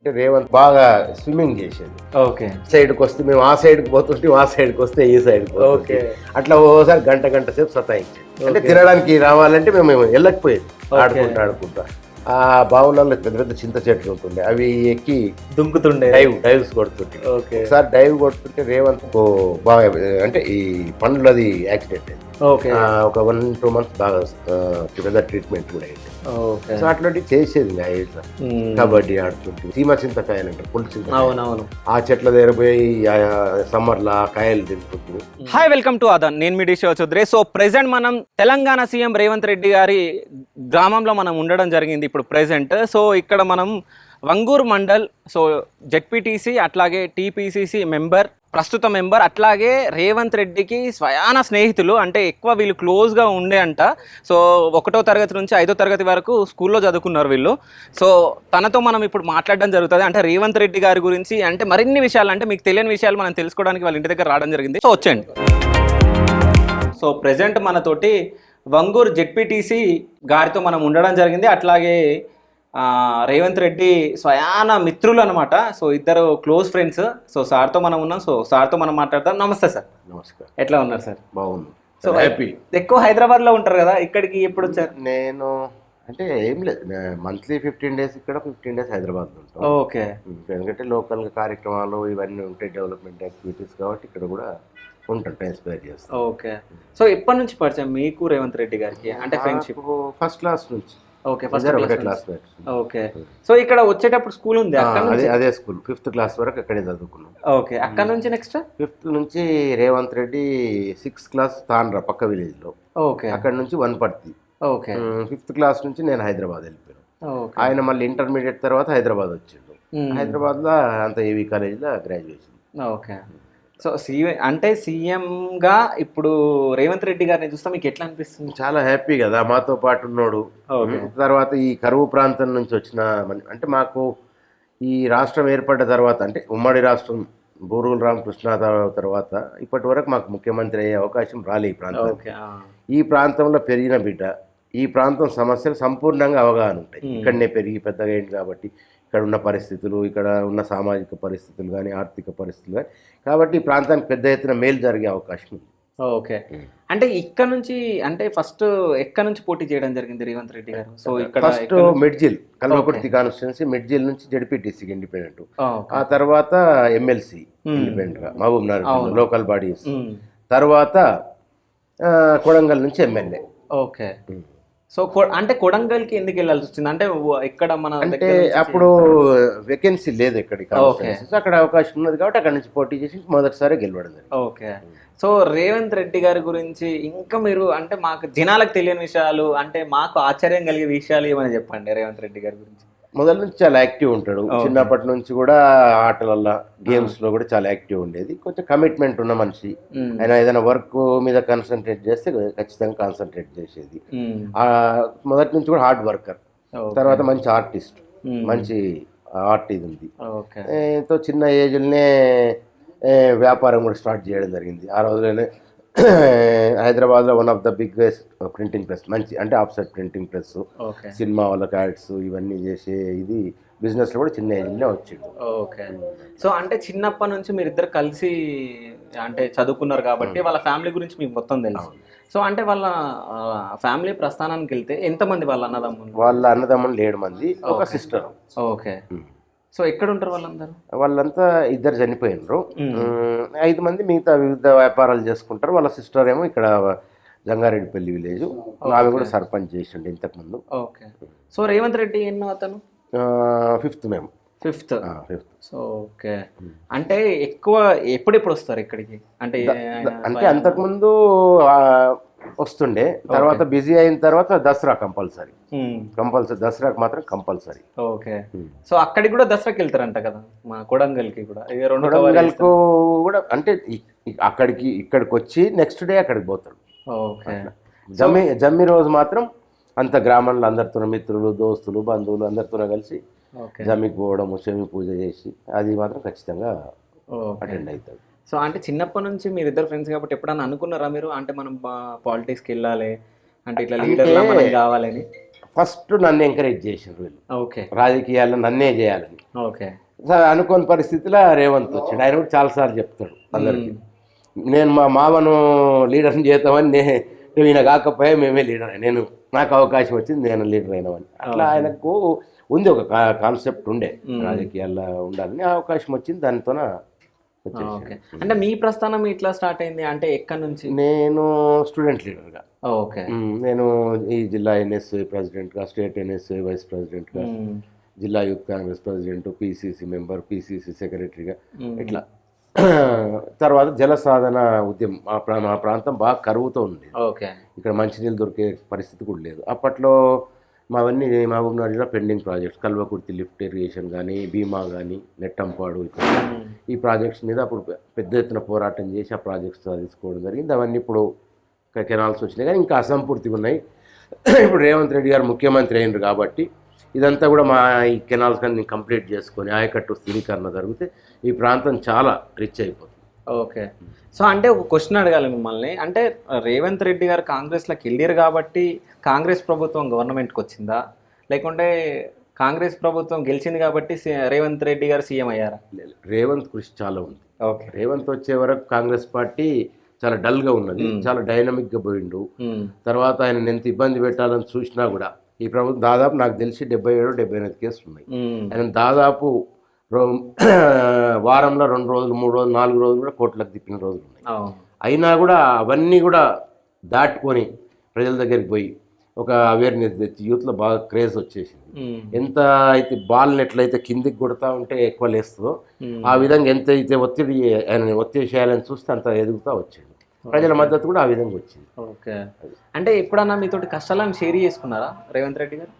అంటే రేవంత్ బాగా స్విమ్మింగ్ చేసేది. ఓకే. సైడ్కి వస్తే మేము ఆ సైడ్కి పోతుంటే ఆ సైడ్కి వస్తే ఈ సైడ్కి ఓకే. అట్లా ఓసారి గంట గంట సేపు సతాయించేది అంటే తినడానికి రావాలంటే మేము వెళ్ళకపోయేది. ఆడుకుంటా ఆడుకుంటా. ఆ బావులలో పెద్ద పెద్ద చింత చెట్లు ఉంటుండే అవి ఎక్కి దుంకుతుండే. డైవ్ డైవ్స్ కొడుతుంటే ఓకే. ఒకసారి డైవ్ కొడుతుంటే రేవంత్ బాగా అంటే ఈ పండ్లది యాక్సిడెంట్ అయింది. ఒక వన్ టూ మంత్స్ బాగా పెద్ద ట్రీట్మెంట్ కూడా అయింది. సో అట్లాంటివి చేసేది ఇంకా ఏజ్లో. మ్మ్. కబడ్డీ ఆడుతుంటే. సీమ చింతకాయలు అంటారు పుల్ చింత అవునవును. ఆ చెట్ల దగ్గర పోయి సమ్మర్లో ఆ కాయలు తింటుంటారు హాయ్ వెల్కమ్ టు అదన్. నేను మీ డిషో చౌదరి సో ప్రెసెంట్ మనం తెలంగాణ సీఎం రేవంత్ రెడ్డి గారి గ్రామంలో మనం ఉండడం జరిగింది ఇప్పుడు ప్రెసెంట్ సో ఇక్కడ మనం వంగూరు మండల్ సో జెడ్పీటీసీ అట్లాగే టీపీసీసీ మెంబర్ ప్రస్తుత మెంబర్ అట్లాగే రేవంత్ రెడ్డికి స్వయాన స్నేహితులు అంటే ఎక్కువ వీళ్ళు క్లోజ్గా ఉండే అంట. సో ఒకటో తరగతి నుంచి ఐదో తరగతి వరకు స్కూల్లో చదువుకున్నారు వీళ్ళు. సో తనతో మనం ఇప్పుడు మాట్లాడడం జరుగుతుంది. అంటే రేవంత్ రెడ్డి గారి గురించి అంటే మరిన్ని విషయాలు అంటే మీకు తెలియని విషయాలు మనం తెలుసుకోవడానికి వాళ్ళ ఇంటి దగ్గర రావడం జరిగింది. సో వచ్చేయండి. సో ప్రజెంట్ మనతోటి వంగూరు జెడ్పీటీసీ గారితో మనం ఉండడం జరిగింది. అట్లాగే రేవంత్ రెడ్డి స్వయాన మిత్రులు అనమాట సో ఇద్దరు క్లోజ్ ఫ్రెండ్స్ సో సార్తో మనం ఉన్నాం. సో సార్తో మనం మాట్లాడతాం నమస్తే సార్. నమస్కారం. ఎట్లా ఉన్నారు సార్? బాగుంది సో హ్యాపీ ఎక్కువ హైదరాబాద్లో ఉంటారు కదా ఇక్కడికి ఎప్పుడు వచ్చారు? నేను అంటే ఏం లేదు. మంత్లీ ఫిఫ్టీన్ డేస్ ఇక్కడ ఫిఫ్టీన్ డేస్ హైదరాబాద్ ఉంటాం. ఓకే. ఎందుకంటే లోకల్గా కార్యక్రమాలు ఇవన్నీ ఉంటాయి డెవలప్మెంట్ యాక్టివిటీస్ కాబట్టి ఇక్కడ కూడా ఉంటాం టైం స్పెండ్ చేస్తాం. ఓకే. సో ఎప్పటి నుంచి పరిచయం మీకు రేవంత్ రెడ్డి గారికి? అంటే ఫ్రెండ్షిప్ ఫస్ట్ క్లాస్ నుంచి. ఓకే ఫస్ట్ ఒకటే క్లాస్ ఓకే. సో ఇక్కడ వచ్చేటప్పుడు స్కూల్ ఉంది అదే అదే స్కూల్ ఫిఫ్త్ క్లాస్ వరకు అక్కడే చదువుకున్నాం. ఓకే అక్కడ నుంచి నెక్స్ట్ ఫిఫ్త్ నుంచి రేవంత్ రెడ్డి సిక్స్త్ క్లాస్ తాండ్రా పక్క విలేజ్లో. ఓకే. అక్కడ నుంచి వన్పర్తి. ఓకే. ఫిఫ్త్ క్లాస్ నుంచి నేను హైదరాబాద్ వెళ్ళిపోయాను. ఆయన మళ్ళీ ఇంటర్మీడియట్ తర్వాత హైదరాబాద్ వచ్చిండు. మ్మ్. హైదరాబాద్లో అంత ఏవి కాలేజ్లో గ్రాడ్యుయేషన్ ఓకే. సో సీఎం అంటే సీఎం గా ఇప్పుడు రేవంత్ రెడ్డి గారిని చూస్తే మీకు ఎట్లా అనిపిస్తుంది? చాలా హ్యాపీ కదా మాతో పాటు ఉన్నాడు. తర్వాత ఈ కరువు ప్రాంతం నుంచి వచ్చిన అంటే మాకు ఈ రాష్ట్రం ఏర్పడ్డ తర్వాత అంటే ఉమ్మడి రాష్ట్రం బూరుగుల రామకృష్ణ తర్వా- తర్వాత ఇప్పటి వరకు మాకు ముఖ్యమంత్రి అయ్యే అవకాశం రాలే ఈ ప్రాంతం. ఈ ప్రాంతంలో పెరిగిన బిడ్డ ఈ ప్రాంతం సమస్యలు సంపూర్ణంగా అవగాహన ఉంటాయి. ఇక్కడనే పెరిగి పెద్దగా అయింది కాబట్టి ఇక్కడ ఉన్న పరిస్థితులు ఇక్కడ ఉన్న సామాజిక పరిస్థితులు కానీ ఆర్థిక పరిస్థితులు కానీ కాబట్టి ఈ ప్రాంతానికి పెద్ద ఎత్తున మేలు జరిగే అవకాశం ఉంది. ఓకే. అంటే ఇక్కడ నుంచి అంటే ఫస్ట్ ఎక్కడ నుంచి పోటీ చేయడం జరిగింది రేవంత్ రెడ్డి గారు? సో ఇక్కడ ఫస్ట్ మిడ్జిల్ కల్వకుర్తి కాన్స్టిట్యున్సీ మిడ్జిల్ నుంచి జడ్పీటీసీకి ఇండిపెండెంట్. ఆ తర్వాత ఎమ్మెల్సీ. ఇండిపెండెంట్గా మహబూబ్ నగర్. Local bodies. తర్వాత కొడంగల్ నుంచి ఎమ్మెల్యే. ఓకే. సో అంటే కొడంగల్కి ఎందుకు వెళ్ళాల్సి వచ్చింది? అంటే ఇక్కడ మన అంటే అప్పుడు వేకెన్సీ లేదు ఇక్కడ. అక్కడ అవకాశం ఉన్నది కాబట్టి అక్కడ నుంచి పోటీ చేసి మొదటిసారి గెలవడం ఓకే. సో రేవంత్ రెడ్డి గారి గురించి ఇంకా మీరు అంటే మాకు జనాలకు తెలియని విషయాలు అంటే మాకు ఆశ్చర్యం కలిగే విషయాలు ఏమైనా చెప్పండి రేవంత్ రెడ్డి గారి గురించి? మొదల నుంచి చాలా యాక్టివ్ ఉంటాడు. చిన్నప్పటి నుంచి కూడా ఆటలల్లో గేమ్స్లో కూడా చాలా యాక్టివ్ ఉండేది. కొంచెం కమిట్మెంట్ ఉన్న మనిషి. ఆయన ఏదైనా వర్క్ మీద కాన్సన్ట్రేట్ చేస్తే ఖచ్చితంగా కాన్సన్ట్రేట్ చేసేది. మొదటి నుంచి కూడా హార్డ్ వర్కర్. తర్వాత మంచి ఆర్టిస్ట్. మంచి ఆర్ట్ ఇది ఉంది. ఎంతో చిన్న ఏజ్లోనే వ్యాపారం కూడా స్టార్ట్ చేయడం జరిగింది. ఆ రోజులోనే హైదరాబాద్లో one of the biggest printing press మంచి అంటే ఆఫ్సెట్ ప్రింటింగ్ ప్రెస్ సినిమా వాళ్ళకి యాడ్స్ ఇవన్నీ చేసే ఇది బిజినెస్లో కూడా చిన్న ఏజ్లోనే వచ్చిండు. ఓకే సో అంటే చిన్నప్పటి నుంచి మీరు ఇద్దరు కలిసి అంటే చదువుకున్నారు కాబట్టి వాళ్ళ ఫ్యామిలీ గురించి మీకు మొత్తం తెలుసు. సో అంటే వాళ్ళ ఫ్యామిలీ ప్రస్థానానికి వెళ్తే ఎంతమంది వాళ్ళ అన్నదమ్ములు? వాళ్ళ అన్నదమ్ములు ఏడు మంది ఒక. సిస్టర్ ఓకే సో ఎక్కడ ఉంటారు వాళ్ళందరూ? వాళ్ళంతా ఇద్దరు చనిపోయినరు. ఐదు మంది మిగతా వివిధ వ్యాపారాలు చేసుకుంటారు. వాళ్ళ సిస్టర్ ఏమో ఇక్కడ జంగారెడ్డిపల్లి విలేజ్. ఆమె కూడా సర్పంచ్ చేసిండు ఇంతకుముందు. ఓకే. సో రేవంత్ రెడ్డి ఎన్నో అతను? ఫిఫ్త్ మేము. ఫిఫ్త్. ఫిఫ్త్. So okay. అంటే ఎక్కువ ఎప్పుడెప్పుడు వస్తారు ఇక్కడికి? అంటే అంటే అంతకుముందు వస్తుండే. తర్వాత బిజీ అయిన తర్వాత దసరా కంపల్సరీ. కంపల్సరీ దసరాకి మాత్రం కంపల్సరీ. ఓకే. సో అక్కడికి కూడా దసరాకి వెళ్తారంట కదా? మా కొడంగల్కి కూడా. కొడంగల్కు కూడా అంటే అక్కడికి ఇక్కడికి వచ్చి నెక్స్ట్ డే అక్కడికి పోతాడు. ఓకే. జమ్మి జమ్మి రోజు మాత్రం అంత గ్రామంలో అందరితో మిత్రులు దోస్తులు బంధువులు అందరితో కలిసి జమ్మికి పోవడము శమి పూజ చేసి అది మాత్రం ఖచ్చితంగా అటెండ్ అవుతాడు. సో అంటే చిన్నప్పటి నుంచి మీరు ఇద్దరు ఫ్రెండ్స్ కాబట్టి ఎప్పుడన్నా అనుకున్నారా మీరు? అంటే మనం పాలిటిక్స్కి వెళ్ళాలి అంటే ఇట్లా లీడర్లా మనం కావాలని? ఫస్ట్ నన్ను ఎంకరేజ్ చేసిండ్రు వీళ్ళు. ఓకే. రాజకీయాల్లో నన్నే చేయాలని. ఓకే. సరే అనుకోని పరిస్థితిలో రేవంత్ వచ్చాడు. ఆయన కూడా చాలాసార్లు చెప్తాడు అందరికి. నేను మా మామను లీడర్ని చేద్దామని నే నువ్వు ఈయన కాకపోయా మేమే లీడర్ నేను నాకు అవకాశం వచ్చింది నేను లీడర్ అయినామని. అట్లా ఆయనకు ఉంది ఒక కాన్సెప్ట్ ఉండే. రాజకీయాల్లో ఉండాలని అవకాశం వచ్చింది. దానితోన అంటే మీ ప్రస్థానం ఇట్లా స్టార్ట్ అయింది అంటే ఎక్కడి నుంచి? నేను స్టూడెంట్ లీడర్గా. ఓకే. నేను ఈ జిల్లా ఎన్ఎస్ఏ ప్రెసిడెంట్గా స్టేట్ ఎన్ఎస్ఏ వైస్ ప్రెసిడెంట్గా మ్మ్. జిల్లా youth congress president PCC member PCC సెక్రటరీగా. ఇట్లా. తర్వాత జల సాధన ఉద్యమం మా ప్రా మా ప్రాంతం బాగా కరువుతో ఉంది. ఓకే. ఇక్కడ మంచినీళ్ళు దొరికే పరిస్థితి కూడా లేదు. అప్పట్లో మావన్నీ మహబూబ్ నగర్లో pending projects. Kalwakurthy lift irrigation కానీ భీమా కానీ నెట్టంపాడు. ఈ ప్రాజెక్ట్స్ మీద అప్పుడు పెద్ద ఎత్తున పోరాటం చేసి ఆ ప్రాజెక్ట్స్ తీసుకోవడం జరిగింది. అవన్నీ ఇప్పుడు కెనాల్స్ వచ్చినాయి. కానీ ఇంకా అసంపూర్తిగా ఉన్నాయి. ఇప్పుడు రేవంత్ రెడ్డి గారు ముఖ్యమంత్రి అయినారు కాబట్టి ఇదంతా కూడా మా ఈ కెనాల్స్ కానీ కంప్లీట్ చేసుకొని ఆయకట్టు స్థిరీకరణ జరిగితే ఈ ప్రాంతం చాలా రిచ్ అయిపోతుంది. ఓకే. సో అంటే ఒక క్వశ్చన్ అడగాలి మిమ్మల్ని. అంటే రేవంత్ రెడ్డి గారు కాంగ్రెస్లోకి వెళ్ళారు కాబట్టి కాంగ్రెస్ ప్రభుత్వం గవర్నమెంట్కి వచ్చిందా? లేకుంటే కాంగ్రెస్ ప్రభుత్వం గెలిచింది కాబట్టి రేవంత్ రెడ్డి గారు సీఎం అయ్యారా? రేవంత్ కృషి చాలా ఉంది. ఓకే. రేవంత్ వచ్చే వరకు కాంగ్రెస్ పార్టీ చాలా డల్గా ఉన్నది చాలా డైనమిక్గా పోయిండు. తర్వాత ఆయన ఎంత ఇబ్బంది పెట్టాలని చూసినా కూడా ఈ ప్రభుత్వం దాదాపు నాకు తెలిసి డెబ్బై ఏడు డెబ్బై ఎనిమిది కేసులు ఉన్నాయి. ఆయన దాదాపు వారంలో రెండు రోజులు మూడు రోజులు నాలుగు రోజులు కూడా కోట్లకు తిప్పిన రోజులు ఉన్నాయి. అయినా కూడా అవన్నీ కూడా దాటుకొని ప్రజల దగ్గరికి పోయి ఒక అవేర్నెస్ తెచ్చి యూత్లో బాగా క్రేజ్ వచ్చేసింది. ఎంత అయితే బాల్ని ఎట్లయితే కిందికి కొడతా ఉంటే ఎక్కువ లేస్తుందో. ఆ విధంగా ఎంత అయితే ఒత్తిడి ఆయన ఒత్తిడి చేయాలని చూస్తే అంత ఎదుగుతూ వచ్చింది. ప్రజల మద్దతు కూడా ఆ విధంగా వచ్చింది. ఓకే. అంటే ఎప్పుడన్నా మీతోటి కష్టాలను షేర్ చేసుకున్నారా రేవంత్ రెడ్డి గారు?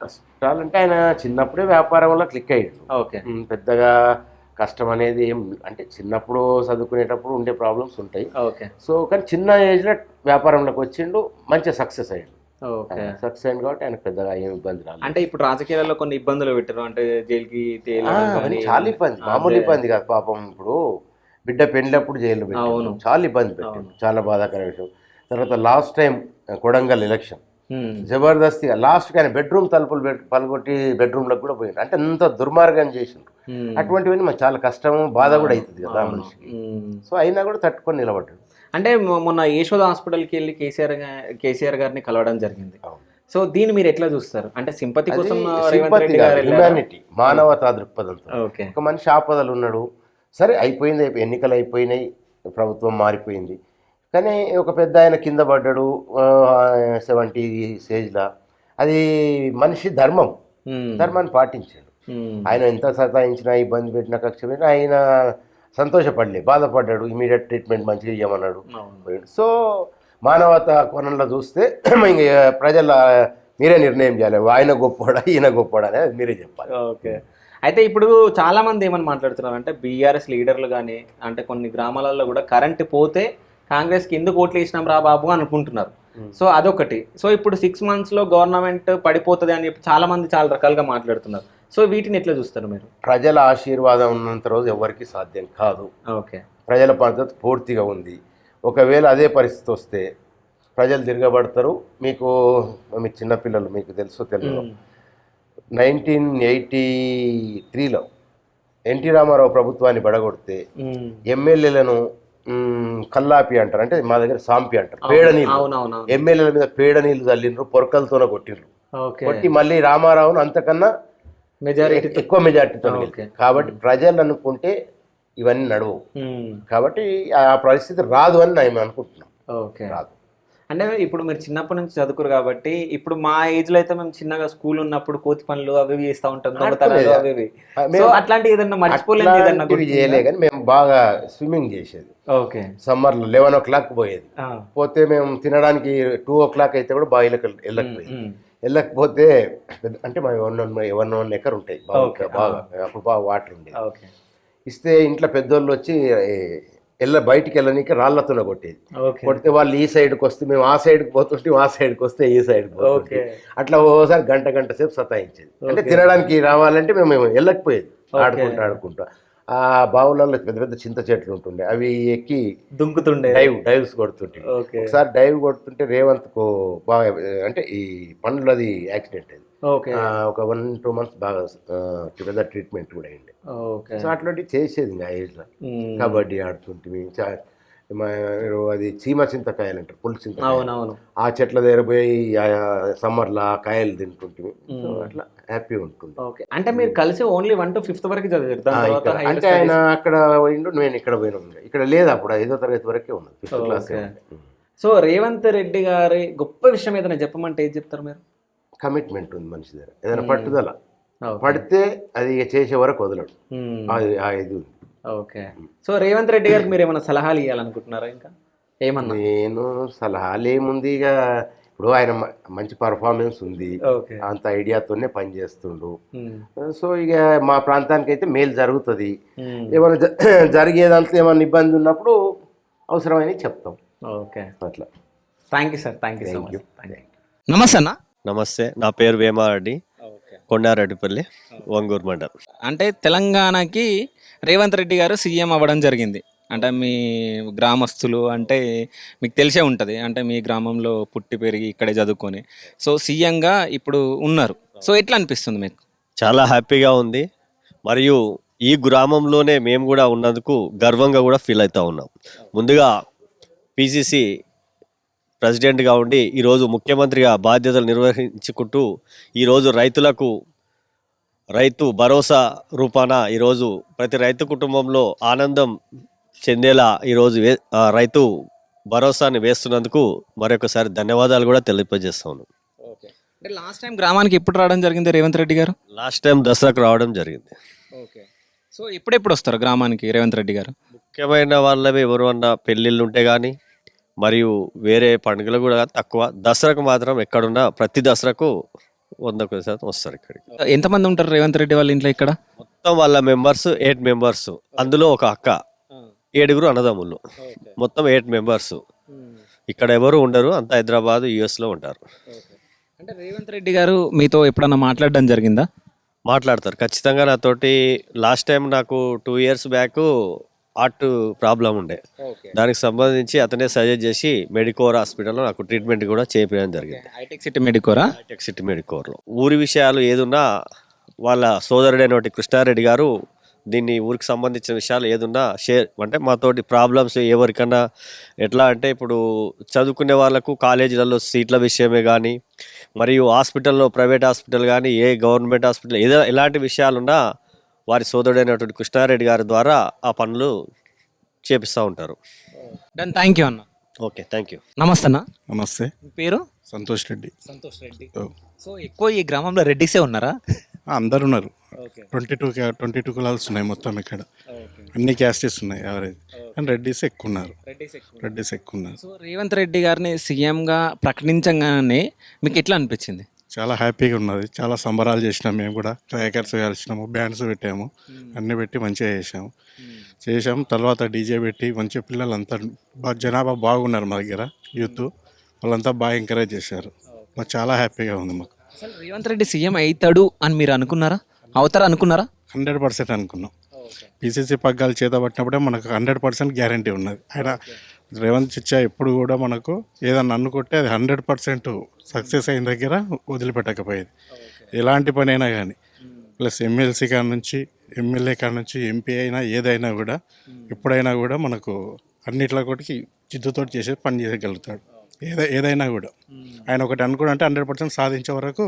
కష్టాలంటే ఆయన చిన్నప్పుడే వ్యాపారంలో క్లిక్ అయ్యాడు. ఓకే. పెద్దగా కష్టం అనేది ఏం అంటే చిన్నప్పుడు చదువుకునేటప్పుడు ఉండే ప్రాబ్లమ్స్ ఉంటాయి. ఓకే. సో కానీ చిన్న ఏజ్లో వ్యాపారంలోకి వచ్చిండు మంచిగా సక్సెస్ అయ్యాడు. సక్సెస్ కాబట్టి ఆయన పెద్దగా ఏం ఇబ్బంది రాలేదు. అంటే ఇప్పుడు రాజకీయాల్లో కొన్ని ఇబ్బందులు పెట్టారు. అంటే జైలుకి చాలా ఇబ్బంది. మామూలు. ఇబ్బంది కాదు పాపం. ఇప్పుడు బిడ్డ పెళ్ళినప్పుడు జైలు. పెట్టారు. చాలా ఇబ్బంది పెట్టారు. చాలా బాధాకర విషయం. తర్వాత లాస్ట్ టైం కొడంగల్ ఎలక్షన్. జబర్దస్తిగా లాస్ట్ ఆయన బెడ్రూమ్ తలుపులు పలగొట్టి బెడ్రూమ్లోకి కూడా పోయిండు. అంటే అంత దుర్మార్గం చేసిండ్రు మ్మ్. అటువంటివన్నీ మనకు చాలా కష్టము బాధ కూడా అవుతుంది కదా. మనిషికి. సో అయినా కూడా తట్టుకొని నిలబడ్డాడు. అంటే మొన్న యశోద హాస్పిటల్కి వెళ్ళి కేసీఆర్ కేసీఆర్ గారిని కలవడం జరిగింది. సో దీన్ని మీరు ఎట్లా చూస్తారు అంటే సింపతి కోసం? హ్యుమానిటీ మానవతా దృక్పథంతో ఒక మనిషి ఆపదలు ఉన్నాడు సరే అయిపోయింది అయిపోయి- ఎన్నికలు అయిపోయినాయి ప్రభుత్వం మారిపోయింది కానీ ఒక పెద్ద ఆయన కింద పడ్డాడు సెవెంటీ స్టేజ్లో అది మనిషి ధర్మం. ధర్మాన్ని పాటించాడు. ఆయన ఎంత సతాయించినా ఇబ్బంది పెట్టినా కక్ష పెట్టినా ఆయన సంతోషపడలే బాధపడ్డాడు ఇమీడియట్ ట్రీట్మెంట్ మంచిగా ఇవ్వమన్నాడు. సో మానవత కోణంలో చూస్తే ఇంక ప్రజల మీరే నిర్ణయం చేయాలి. ఆయన గొప్పవాడా ఈయన గొప్పవాడా అనేది మీరే చెప్పాలి. ఓకే. అయితే ఇప్పుడు చాలా మంది ఏమని మాట్లాడుతున్నారు అంటే బీఆర్ఎస్ లీడర్లు కానీ అంటే కొన్ని గ్రామాలలో కూడా కరెంట్ పోతే కాంగ్రెస్కి ఎందుకు ఓట్లు వేసినాం రా బాబు అనుకుంటున్నారు. సో అదొకటి. సో ఇప్పుడు సిక్స్ మంత్స్లో గవర్నమెంట్ పడిపోతుంది అని చెప్పి చాలా మంది చాలా రకాలుగా మాట్లాడుతున్నారు. సో వీటిని ఎట్లా చూస్తారు మీరు? ప్రజల ఆశీర్వాదం ఉన్నంత రోజు ఎవరికి సాధ్యం కాదు. ఓకే. ప్రజల పద్ధతి పూర్తిగా ఉంది. ఒకవేళ అదే పరిస్థితి వస్తే ప్రజలు తిరగబడతారు. మీకు మీ చిన్నపిల్లలు మీకు తెలుసు తెలుగు నైన్టీన్ ఎయిటీ త్రీలో ఎన్టీ రామారావు ప్రభుత్వాన్ని బడగొడితే ఎమ్మెల్యేలను కల్లాపి అంటారు. అంటే మా దగ్గర సాంపి అంటారు. పేడ నీళ్ళు. ఎమ్మెల్యేల మీద పేడ నీళ్ళు చల్లిండ్రు పొరకలతోనే కొట్టిండ్రు. కొట్టి మళ్ళీ రామారావును అంతకన్నా మెజారిటీ ఎక్కువ మెజార్టీతో. కాబట్టి ప్రజలు అనుకుంటే ఇవన్నీ నడవవు. కాబట్టి ఆ పరిస్థితి రాదు అని నేను అనుకుంటున్నాను. ఓకే. రాదు. అంటే ఇప్పుడు మీరు చిన్నప్పటి నుంచి చదువుకురు కాబట్టి ఇప్పుడు మా ఏజ్లో అయితే మేము చిన్నగా స్కూల్ ఉన్నప్పుడు కోతి పనులు అవి చేస్తా ఉంటాం సో మేము అట్లాంటి ఏదన్నా మర్చిపోలేదు ఏదన్నా అట్లాంటివి చేయలే కానీ మేము బాగా స్విమ్మింగ్ చేసేది. ఓకే. సమ్మర్లో లెవెన్ ఓ క్లాక్ పోయేది. పోతే మేము తినడానికి టూ ఓ క్లాక్ అయితే కూడా బావిలోకి వెళ్ళకపోయేది. వెళ్ళకపోతే అంటే మా వన్ వన్ వన్ ఎకర్ ఉంటాయి. బాగా. బాగా అప్పుడు బాగా వాటర్ ఉండేది. ఇస్తే ఇంట్లో పెద్దోళ్ళు వచ్చి వెళ్ళ బయటికి వెళ్ళనీకి రాళ్ళతోనే కొట్టేది. కొడితే వాళ్ళు ఈ సైడ్కి వస్తే మేము ఆ సైడ్కి పోతుంటే ఆ సైడ్కి వస్తే ఈ సైడ్కి పోతుంటే ఓకే. అట్లా ఓసారి గంట గంట సేపు సతాయించేది. అంటే తినడానికి రావాలంటే మేము వెళ్ళకపోయేది. ఆడుకుంటూ ఆడుకుంటూ. ఆ బావులలో పెద్ద పెద్ద చింత చెట్లు ఉంటుండే. అవి ఎక్కి దుంకుతుండే. డైవ్ డైవ్స్ కొడుతుంటే ఓకే. ఒకసారి డైవ్ కొడుతుంటే రేవంత్కు బాగా అంటే ఈ పండ్లది యాక్సిడెంట్ ఆ, ఒక వన్ టూ మంత్స్ బాగా పెద్ద ట్రీట్మెంట్ కూడా అయింది. సో అట్లాంటివి చేసేది ఇంకా ఏజ్లో. కబడ్డీ మీరు అది చీమ చింతకాయలు అంటారు పులి అవునవును. ఆ చెట్ల దగ్గర పోయి సమ్మర్లో ఆ కాయలు తింటుంటివి సో అట్లా. హ్యాపీ ఉంటుంది. ఓకే. అంటే మీరు కలిసి ఓన్లీ వన్ టు ఫిఫ్త్ వరకు చదివారు. అంటే ఆయన అక్కడ పోయిండు నేను ఇక్కడ పోయినా. ఇక్కడ లేదు అప్పుడు ఐదో తరగతి వరకే ఉన్నది fifth class. So Revanth Reddy గారి గొప్ప విషయం ఏదైనా చెప్పమంటే ఏది చెప్తారు మీరు? కమిట్మెంట్ ఉంది మనిషి దగ్గర. ఏదైనా పట్టుదల. పడితే అది ఇక చేసే వరకు వదలడు. ఇది ఉంది. ఓకే. సో రేవంత్ రెడ్డి గారికి మీరు ఏమైనా సలహాలు ఇవ్వాలనుకుంటున్నారా ఇంకా? ఏమన్నా? నేను సలహాలు ఏముంది ఇక? ఇప్పుడు ఆయన మంచి పర్ఫార్మెన్స్ ఉంది. అంత ఐడియాతోనే పనిచేస్తుండు మ్మ్. సో ఇక మా ప్రాంతానికి అయితే మేలు జరుగుతుంది. ఏమైనా జ- జరిగేదాంట్లో ఏమైనా ఇబ్బంది ఉన్నప్పుడు అవసరమని చెప్తాం. ఓకే. అట్లా. Thank you sir. Thank you so thank you. Much. నమస్తే అన్న. నమస్తే. నా పేరు వేమారెడ్డి. ఓకే. కొండారెడ్డిపల్లి వంగూరు మండల్. అంటే తెలంగాణకి రేవంత్ రెడ్డి గారు సీఎం అవ్వడం జరిగింది. అంటే మీ గ్రామస్తులు అంటే మీకు తెలిసే ఉంటుంది. అంటే మీ గ్రామంలో పుట్టి పెరిగి ఇక్కడే చదువుకొని. సో సీఎంగా ఇప్పుడు ఉన్నారు. సో ఎట్లా అనిపిస్తుంది మీకు? చాలా హ్యాపీగా ఉంది. మరియు ఈ గ్రామంలోనే మేము కూడా ఉన్నందుకు గర్వంగా కూడా ఫీల్ అవుతూ ఉన్నాం. ముందుగా పిసిసి ప్రెసిడెంట్గా ఉండి ఈరోజు ముఖ్యమంత్రిగా బాధ్యతలు నిర్వహించుకుంటూ ఈరోజు రైతులకు రైతు భరోసా రూపాన ఈరోజు ప్రతి రైతు కుటుంబంలో ఆనందం చెందేలా ఈరోజు వే రైతు భరోసాని వేస్తున్నందుకు మరొకసారి ధన్యవాదాలు కూడా తెలియజేస్తా ఉన్నాం ఓకే. అంటే లాస్ట్ టైం గ్రామానికి ఎప్పుడు రావడం జరిగింది రేవంత్ రెడ్డి గారు? లాస్ట్ టైం దసరాకు రావడం జరిగింది. ఓకే. సో ఎప్పుడెప్పుడు వస్తారు గ్రామానికి రేవంత్ రెడ్డి గారు? ముఖ్యమైన వాళ్ళవి ఎవరు అన్న పెళ్ళిళ్ళు ఉంటే కానీ మరియు వేరే పండుగలు కూడా తక్కువ. దసరాకు మాత్రం ఎక్కడున్నా ప్రతి దసరాకు వందకు శాతం వస్తారు ఇక్కడికి. ఎంతమంది ఉంటారు రేవంత్ రెడ్డి వాళ్ళ ఇంట్లో ఇక్కడ? మొత్తం వాళ్ళ మెంబర్స్ ఎయిట్ మెంబర్స్. అందులో ఒక అక్క. ఏడుగురు అన్నదమ్ములు. మొత్తం ఎయిట్ మెంబర్స్. ఇక్కడ ఎవరు ఉండరు అంతా హైదరాబాద్ యుఎస్లో ఉంటారు. అంటే రేవంత్ రెడ్డి గారు మీతో ఎప్పుడన్నా మాట్లాడడం జరిగిందా? మాట్లాడతారు. ఖచ్చితంగా నాతోటి లాస్ట్ టైం నాకు two years back heart problem ఉండే. దానికి సంబంధించి అతనే సజెస్ట్ చేసి మెడికోర్ హాస్పిటల్లో నాకు ట్రీట్మెంట్ కూడా చేయించడం జరిగింది. హైటెక్ సిటీ మెడికోరా? హైటెక్ సిటీ మెడికోర్లో. ఊరి విషయాలు ఏదున్నా వాళ్ళ సోదరుడైనటువంటి కృష్ణారెడ్డి గారు దీన్ని ఊరికి సంబంధించిన విషయాలు ఏదున్నా షేర్ అంటే మాతోటి ప్రాబ్లమ్స్ ఎవరికన్నా ఎట్లా అంటే ఇప్పుడు చదువుకునే వాళ్ళకు కాలేజీలలో సీట్ల విషయమే కానీ మరియు హాస్పిటల్లో ప్రైవేట్ హాస్పిటల్ కానీ ఏ గవర్నమెంట్ హాస్పిటల్ ఏదో ఎలాంటి విషయాలున్నా వారి సోదరుడైనటువంటి కృష్ణారెడ్డి గారి ద్వారా ఆ పనులు చేపిస్తూ ఉంటారు. డన్ థ్యాంక్ యూ అన్న. Okay thank you. నమస్తే అన్న. నమస్తే. పేరు? సంతోష్ రెడ్డి. సంతోష్ రెడ్డి. సో ఎక్కువ ఈ గ్రామంలో రెడ్డిసే ఉన్నారా? అందరు ఉన్నారు. ట్వంటీ టూ ట్వంటీ టూ కులాల్స్ ఉన్నాయి మొత్తం ఇక్కడ. అన్ని క్యాస్టెస్ ఉన్నాయి ఎవరేజ్ కానీ రెడ్డిస్ ఎక్కువ ఉన్నారు రెడ్డిస్ ఎక్కువ రెడ్డిస్ ఎక్కువ ఉన్నారు సో రేవంత్ రెడ్డి గారిని సీఎంగా ప్రకటించగానే మీకు ఎట్లా అనిపించింది? చాలా హ్యాపీగా ఉన్నది. చాలా సంబరాలు చేసినాం మేము కూడా. క్రాకర్స్ కలిసినాము బ్యాండ్స్ పెట్టాము. అన్ని పెట్టి మంచిగా చేసాము చేసాం తర్వాత డీజే పెట్టి మంచి పిల్లలంతా బాగా జనాభా బాగున్నారు మా దగ్గర యూత్ వాళ్ళంతా బాగా ఎంకరేజ్ చేశారు. మాకు చాలా హ్యాపీగా ఉంది మాకు. అసలు రేవంత్ రెడ్డి సీఎం అవుతాడు అని మీరు అనుకున్నారా? అవుతారు అనుకున్నారా? హండ్రెడ్ పర్సెంట్ అనుకున్నాం. పీసీసీ పగ్గాలు చేత పట్టినప్పుడే మనకు హండ్రెడ్ పర్సెంట్ గ్యారంటీ ఉన్నది. ఆయన రేవంత్ చిచ్చా ఎప్పుడు కూడా మనకు ఏదన్నా అనుకుంటే అది హండ్రెడ్ పర్సెంట్ సక్సెస్ అయిన దగ్గర వదిలిపెట్టకపోయేది. ఎలాంటి పని అయినా కానీ ప్లస్ ఎమ్మెల్సీ కాడ నుంచి ఎమ్మెల్యే కాడ నుంచి ఎంపీ అయినా ఏదైనా కూడా ఎప్పుడైనా కూడా మనకు అన్నిట్లో కొటికి జిద్దుతో చేసే పని చేయగలుగుతాడు. ఏదై ఏదైనా కూడా. ఆయన ఒకటి అనుకున్నా అంటే హండ్రెడ్ పర్సెంట్ సాధించే వరకు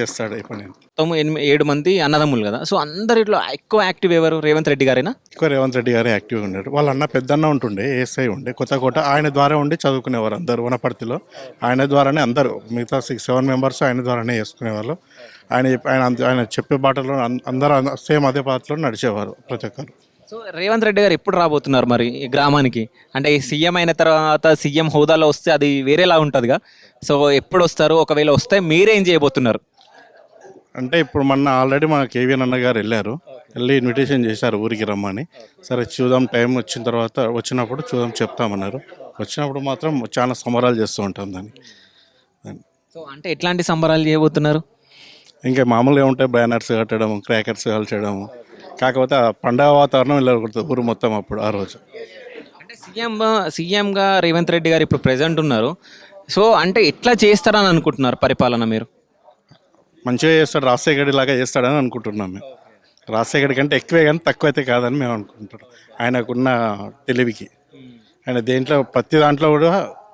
చేస్తాడు ఈ పని. మొత్తం ఎనిమిది ఏడు మంది అన్నదమ్ములు కదా. సో అందరిలో ఎక్కువ యాక్టివ్ ఎవరు? రేవంత్ రెడ్డి గారేనా? ఎక్కువ రేవంత్ రెడ్డి గారే యాక్టివ్గా ఉన్నాడు. వాళ్ళ అన్న పెద్దన్న ఉంటుండే ఏఎస్ఐ ఉండే కొత్త కోట ఆయన ద్వారా ఉండి చదువుకునేవారు అందరు వనపర్తిలో. ఆయన ద్వారానే అందరూ మిగతా సిక్స్ సెవెన్ మెంబర్స్ ఆయన ద్వారానే చేసుకునేవాళ్ళు. ఆయన ఆయన ఆయన చెప్పే బాటలో అందరూ సేమ్ అదే బాటలో నడిచేవారు ప్రతి ఒక్కరు. సో రేవంత్ రెడ్డి గారు ఎప్పుడు రాబోతున్నారు మరి ఈ గ్రామానికి? అంటే ఈ సీఎం అయిన తర్వాత సీఎం హోదాలో వస్తే అది వేరేలా ఉంటుందిగా. సో ఎప్పుడు వస్తారు? ఒకవేళ వస్తే మీరేం చేయబోతున్నారు? అంటే ఇప్పుడు మొన్న ఆల్రెడీ మన కేవీఎన్ అన్న గారు వెళ్ళారు. వెళ్ళి ఇన్విటేషన్ చేశారు ఊరికి రమ్మని. సరే చూద్దాం టైం వచ్చిన తర్వాత వచ్చినప్పుడు చూద్దాం చెప్తామన్నారు. వచ్చినప్పుడు మాత్రం చాలా సంబరాలు చేస్తూ ఉంటాం దాన్ని. సో అంటే ఎట్లాంటి సంబరాలు చేయబోతున్నారు? ఇంకా మామూలుగా ఉంటే బ్యానర్స్ కట్టడం క్రాకర్స్ కాల్చడం. కాకపోతే పండగ వాతావరణం వెళ్ళకూడదు ఊరు మొత్తం అప్పుడు ఆ రోజు. అంటే సీఎం సీఎంగా రేవంత్ రెడ్డి గారు ఇప్పుడు ప్రెజెంట్ ఉన్నారు. సో అంటే ఎట్లా చేస్తారని అనుకుంటున్నారు పరిపాలన మీరు? మంచిగా చేస్తాడు రాజశేఖర్ లాగా చేస్తాడని అనుకుంటున్నాం మేము. రాజశేఖర్ కంటే ఎక్కువే కానీ తక్కువ అయితే కాదని మేము అనుకుంటున్నాం. ఆయనకున్న తెలివికి. ఆయన దేంట్లో ప్రతి దాంట్లో కూడా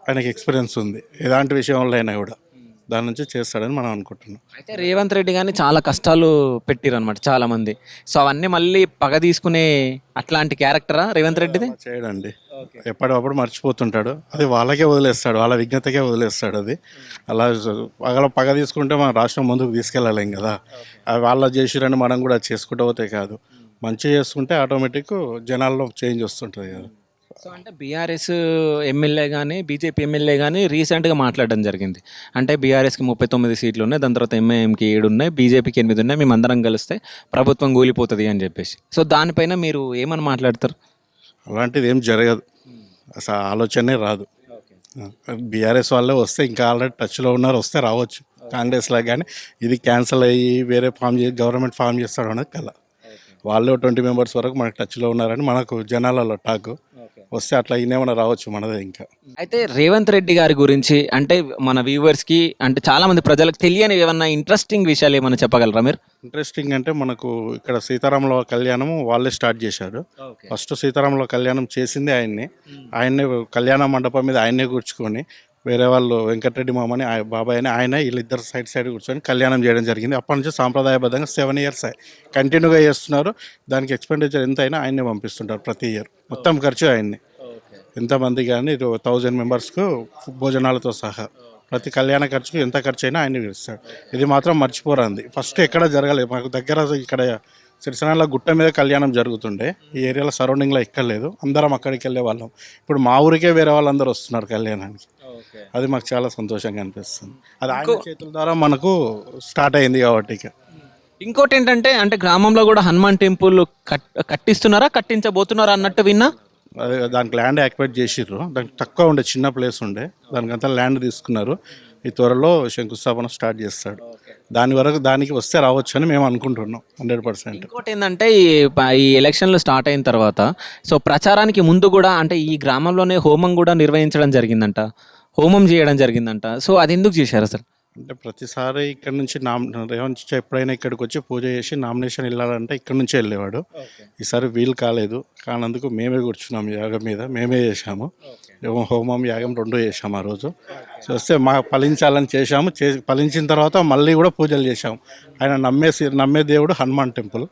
ఆయనకి ఎక్స్పీరియన్స్ ఉంది. ఎలాంటి విషయంలో అయినా కూడా. దాని నుంచి చేస్తాడని మనం అనుకుంటున్నాం. అయితే రేవంత్ రెడ్డి గారిని చాలా కష్టాలు పెట్టిరు అనమాట చాలా మంది సో అవన్నీ మళ్ళీ పగ తీసుకునే అట్లాంటి క్యారెక్టరా రేవంత్ రెడ్డిది? చేయడండి. ఎప్పటికప్పుడు మర్చిపోతుంటాడు. అది వాళ్ళకే వదిలేస్తాడు. వాళ్ళ విజ్ఞతకే వదిలేస్తాడు అది. అలా పగల పగ తీసుకుంటే మన రాష్ట్రం ముందుకు తీసుకెళ్ళలేం కదా. అది వాళ్ళ చేసిరని మనం కూడా చేసుకుంటూ పోతే కాదు. మంచిగా చేసుకుంటే ఆటోమేటిక్ జనాల్లో చేంజ్ వస్తుంటుంది కదా. సో అంటే బీఆర్ఎస్ ఎమ్మెల్యే కానీ బీజేపీ ఎమ్మెల్యే కానీ రీసెంట్గా మాట్లాడడం జరిగింది. అంటే బీఆర్ఎస్కి ముప్పై తొమ్మిది సీట్లు ఉన్నాయి దాని తర్వాత ఎంఐఎంకి ఏడు ఉన్నాయి బీజేపీకి ఎనిమిది ఉన్నాయి మేము అందరం కలిస్తే ప్రభుత్వం కూలిపోతుంది అని చెప్పేసి. సో దానిపైన మీరు ఏమని మాట్లాడతారు? అలాంటిది ఏం జరగదు. అసలు ఆలోచనే రాదు. బీఆర్ఎస్ వాళ్ళే వస్తే ఇంకా ఆల్రెడీ టచ్లో ఉన్నారు వస్తే రావచ్చు. కాంగ్రెస్లో కానీ ఇది క్యాన్సిల్ అయ్యి వేరే ఫామ్ చేసి గవర్నమెంట్ ఫామ్ చేస్తాడు అనేది కల. వాళ్ళు ట్వంటీ మెంబర్స్ వరకు మనకు టచ్లో ఉన్నారని మనకు జనాలలో టాక్. వస్తే అట్లా ఈయనేమైనా రావచ్చు మనదే ఇంకా. అయితే రేవంత్ రెడ్డి గారి గురించి అంటే మన వ్యూవర్స్కి అంటే చాలా మంది ప్రజలకు తెలియని ఏమన్నా ఇంట్రెస్టింగ్ విషయాలు ఏమైనా చెప్పగలరా మీరు? ఇంట్రెస్టింగ్ అంటే మనకు ఇక్కడ సీతారాముల కళ్యాణం వాళ్ళే స్టార్ట్ చేశారు. ఫస్ట్ సీతారాముల కళ్యాణం చేసింది ఆయన్నే. ఆయన్నే కళ్యాణ మండపం మీద ఆయన్నే కూర్చుకొని వేరే వాళ్ళు వెంకటరెడ్డి మామని బాబాయ్ అని ఆయన వీళ్ళిద్దరు సైడ్ సైడ్ కూర్చొని కళ్యాణం చేయడం జరిగింది. అప్పటి నుంచి సాంప్రదాయబద్ధంగా సెవెన్ ఇయర్స్ కంటిన్యూగా చేస్తున్నారు. దానికి ఎక్స్పెండిచర్ ఎంత అయినా ఆయన్నే పంపిస్తుంటారు ప్రతి ఇయర్ మొత్తం ఖర్చు ఆయన్ని. ఎంతమంది కానీ థౌజండ్ మెంబర్స్కు భోజనాలతో సహా. ప్రతి కళ్యాణ ఖర్చుకు ఎంత ఖర్చు అయినా ఆయన పిలుస్తాడు ఇది మాత్రం మర్చిపోరాంది. ఫస్ట్ ఎక్కడ జరగలేదు. మాకు దగ్గర ఇక్కడ సిరిసనాల గుట్ట మీద కళ్యాణం జరుగుతుండే. ఈ ఏరియాలో సరౌండింగ్లో ఎక్కలేదు అందరం అక్కడికి వెళ్ళే వాళ్ళం. ఇప్పుడు మా ఊరికే వేరే వాళ్ళందరూ వస్తున్నారు కళ్యాణానికి. అది మాకు చాలా సంతోషంగా అనిపిస్తుంది. అది ఆయన చేతుల ద్వారా మనకు స్టార్ట్ అయింది కాబట్టి ఇక. ఇంకోటి ఏంటంటే అంటే గ్రామంలో కూడా హనుమాన్ టెంపుల్ కట్ కట్టిస్తున్నారా కట్టించబోతున్నారా అన్నట్టు విన్నా? దానికి ల్యాండ్ యాక్టివేట్ చేసిర్రు. దానికి తక్కువ ఉండే చిన్న ప్లేస్ ఉండే. దానికంతా ల్యాండ్ తీసుకున్నారు. ఈ త్వరలో శంకుస్థాపన స్టార్ట్ చేస్తాడు. దాని వరకు దానికి వస్తే రావచ్చు అని మేము అనుకుంటున్నాం హండ్రెడ్ పర్సెంట్. ఇంకోటి ఏంటంటే ఈ ప- ఈ ఎలక్షన్లు స్టార్ట్ అయిన తర్వాత సో ప్రచారానికి ముందు కూడా అంటే ఈ గ్రామంలోనే హోమం కూడా నిర్వహించడం జరిగిందంట. హోమం చేయడం జరిగిందంట. సో అది ఎందుకు చేశారు అసలు? అంటే ప్రతిసారి ఇక్కడ నుంచి నామ్ రేవంత్ ఎప్పుడైనా ఇక్కడికి వచ్చి పూజ చేసి నామినేషన్ వెళ్ళాలంటే ఇక్కడ నుంచే వెళ్ళేవాడు. ఈసారి వీలు కాలేదు. కానందుకు మేమే కూర్చున్నాం యాగం మీద. మేమే చేశాము. హోమం యాగం రెండు చేశాము ఆ రోజు. చేస్తే మా ఫలించాలని చేశాము. చే ఫలించిన తర్వాత మళ్ళీ కూడా పూజలు చేశాము. ఆయన నమ్మే నమ్మే దేవుడు హనుమాన్ టెంపుల్.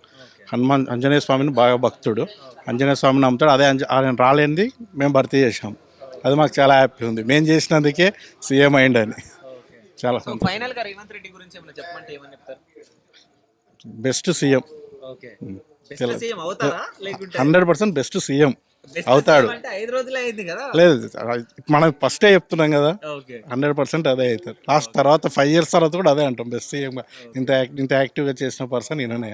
హనుమాన్ ఆంజనేయ స్వామిని బాగా భక్తుడు. ఆంజనేయ స్వామిని నమ్ముతాడు. అదే ఆయన రాలేనిది మేము భర్తీ చేశాం అది మాకు చాలా హ్యాపీ ఉంది. మేము చేసినందుకే సీఎం అయిండని. చాలా ఫైనల్గా రేవంత్ రెడ్డి గురించి ఏమైనా చెప్పమంటే ఏమని చెప్తారు? బెస్ట్ సీఎం ఓకే తెల- సీఎం అవుతారా? లేకుంటే హండ్రెడ్ పర్సెంట్ బెస్ట్ సీఎం అవుతాడు. అంటే ఐదు రోజులే అయింది కదా? లేదు మనం ఫస్టే చెప్తున్నాం కదా. హండ్రెడ్ పర్సెంట్ అదే అవుతాడు లాస్ట్ తర్వాత ఫైవ్ ఇయర్స్ తర్వాత కూడా అదే అంటాం. బెస్ట్ సీఎం ఇంత ఇంత యాక్టివ్గా చేసిన పర్సన్ ఈయననే.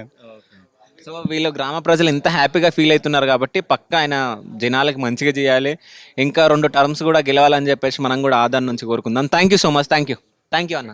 సో వీళ్ళు గ్రామ ప్రజలు ఎంత హ్యాపీగా ఫీల్ అవుతున్నారు కాబట్టి పక్క ఆయన జనాలకి మంచిగా చేయాలి. ఇంకా రెండు టర్మ్స్ కూడా గెలవాలని చెప్పేసి మనం కూడా ఆధార్ నుంచి కోరుకుందాం. Thank you so much thank you thank you అన్న.